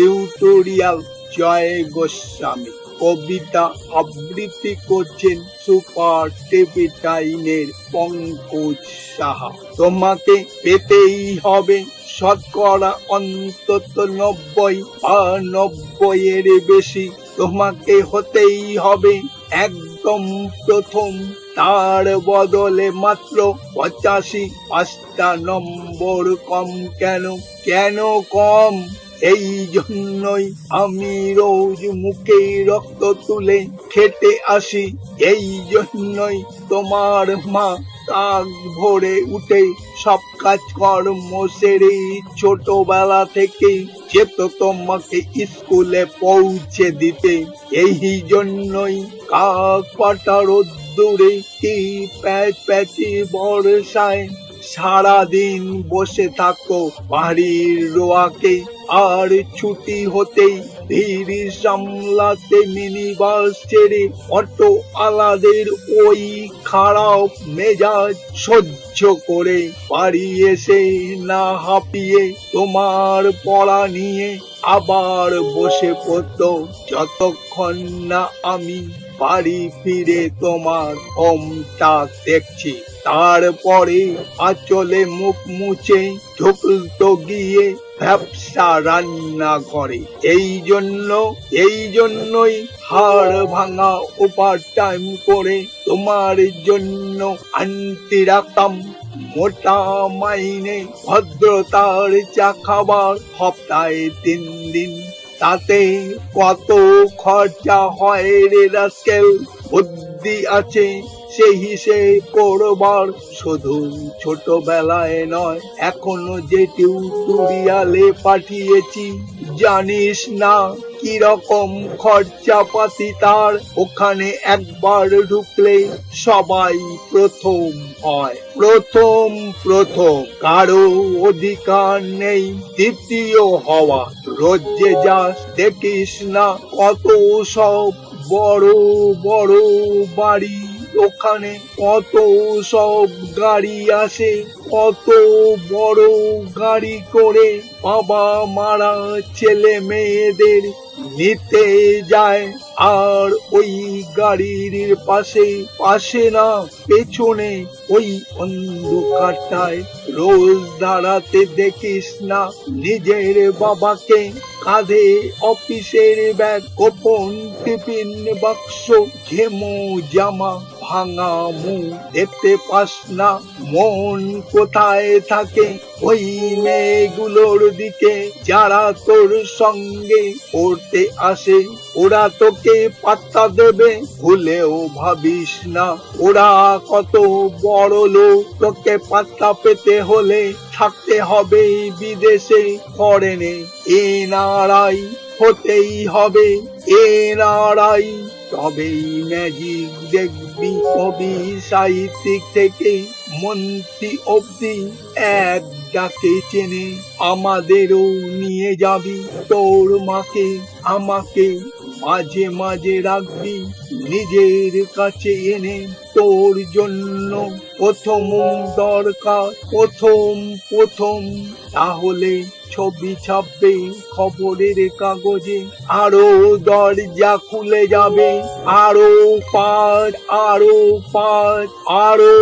Tutorial Joy Goswami কবিতা আবৃত্তি করছেন super TV টাইমের পঙ্কজ সাহা তোমাকে পেতেই হবে শতকরা অন্তত নব্বই বা নব্বইয়ের বেশি তোমাকে হতেই হবে একদম প্রথম তার বদলে মাত্র পঁচাশি পাঁচটা নম্বর কম কেন কেন কম এই জন্যই আমি রোজ মুখে রক্ত তুলে খেতে আসি। এই জন্যই তোমার মা কাক ভোরে উঠে সব কাজ কর্ম সেরে ছোটবেলা থেকে যেত তোমাকে স্কুলে পৌঁছে দিতে। এই জন্যই কাক পাটা রোদ্দুরে কি প্যাচ প্যাচি বর্ষায় সারাদিন বসে থাকো বাড়ির রোয়াকে। আর ছুটি হতেই ভিড় সামলাতে মিনি বাস ছেড়ে অটো আলাদের ওই খারাপ মেজাজ সহ্য করে বাড়ি এসে না হাঁপিয়ে তোমার পড়া নিয়ে আবার বসে পড়ত। যতক্ষণ না আমি বাড়ি ফিরে তোমার হোমটা দেখছি। তারপরে আঁচলে মুখ মুছে ঢুকতো গিয়ে ব্যবসা রান্না করে। এই জন্য, এই জন্যই হাড় ভাঙা ওপার টাইম করে তোমার জন্য আনতে রাখতাম মোটা মাইনে ভদ্রতার চা খাবার। সপ্তাহে তিন দিন তাতে কত খরচা হয় রে রাস্কেল? বুদ্ধি আছে সেই করবার শুধু ছোটবেলায় নয়, এখনও যে টিউটোরিয়ালে পাঠিয়েছি, জানিস না কীরকম খরচা পাতি তার? ওখানে একবার ঢুকলে সবাই প্রথম হয়। প্রথম প্রথম, কারও অধিকার নেই, দ্বিতীয় হওয়া। রোজ যে যাস, দেখিস না কত সব বড় বড় বাড়ি। ওখানে কত সব গাড়ি আসে, কত বড় গাড়ি করে বাবা মারা ছেলে মেয়েদের নিতে যায়। আর ওই গাড়ির পাশে পাশে না, পেছনে ওই অন্ধকারটায় রোজ দাঁড়াতে দেখিস না। নিজের বাবাকে কাঁধে অফিসের ব্যাগ, গোপন টিফিন বাক্স, ঘেমো জামা ভাঙা মুখ দেখতে পাস না। মন কোথায় থাকে ওই মেয়েগুলোর দিকে। যারা তোর সঙ্গে পড়তে আসে, ওরা তোকে পাত্তা দেবে। ভুলেও ভাবিস না, ওরা কত বড় লোক। তোকে পাত্তা পেতে হলে থাকতে হবে বিদেশে। ফরেনে এ নাড়াই হতেই হবে। এ নাড়াই তবেই ম্যাজিক দেখবি কবি সাহিত্যিক থেকে মন্ত্রী অব্দি এক ডাকে চেনে আমাদেরও নিয়ে যাবি। তোর মাকে আমাকে মাঝে মাঝে রাখবি, নিজের কাছে এনে তোর জন্য প্রথম দরকার, প্রথম প্রথম। তাহলে ছবি ছাপবে, খবরের কাগজে, আরও দরজা খুলে যাবে। আরও পাঁচ আরও পাঁচ আরও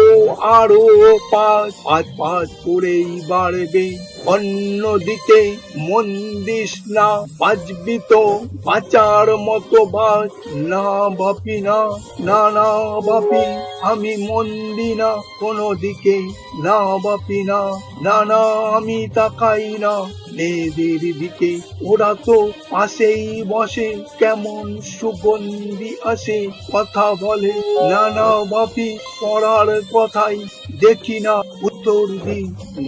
আরও পাঁচ পাঁচ পাঁচ করেই বাড়বে। অন্যদিকে মন দিস না, বাজবি তো বাঁচার মতো বাজ। না বাপি না না না বাপি আমি মন দি না কোনো দিকে। না বাপি না না না, আমি তাকাই না। মেয়েদের দিকে ওরা তো পাশেই বসে, কেমন সুগন্ধি আসে, কথা বলে। না না বাপি পড়ার কথাই দেখি না, উত্তর দি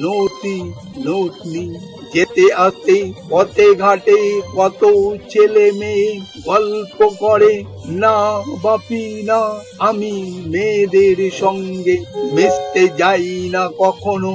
নতি নোটনি যেতে আসতে পথে ঘাটে কত ছেলে মেয়ে গল্প করে। না বাপি, না, আমি মেয়েদের সঙ্গে মিশতে যাই না কখনো।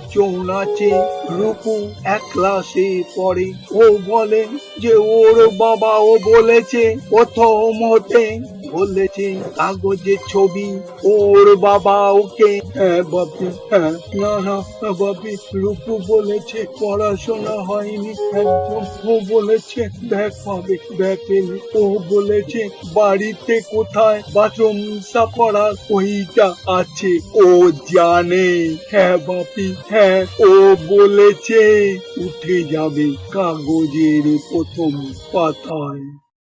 একজন নাচে রুকু এক ক্লাসে পড়ে। ও বলে যে ওর বাবা ও বলেছে, প্রথম হতে বলেছে, কাগজে ছবি, ওর বাবা ওকে হ্যাঁ বাপি হ্যাঁ না না বাপি, রূপু বলেছে, পড়াশোনা হয়নি ও বলেছে ব্যাগ পাবে ও বলেছে, বাড়িতে কোথায় বাথরুম সাফ করার ওইটা আছে, ও জানে। হ্যাঁ বাপি হ্যাঁ ও বলেছে, উঠে যাবে কাগজের প্রথম পাতায়।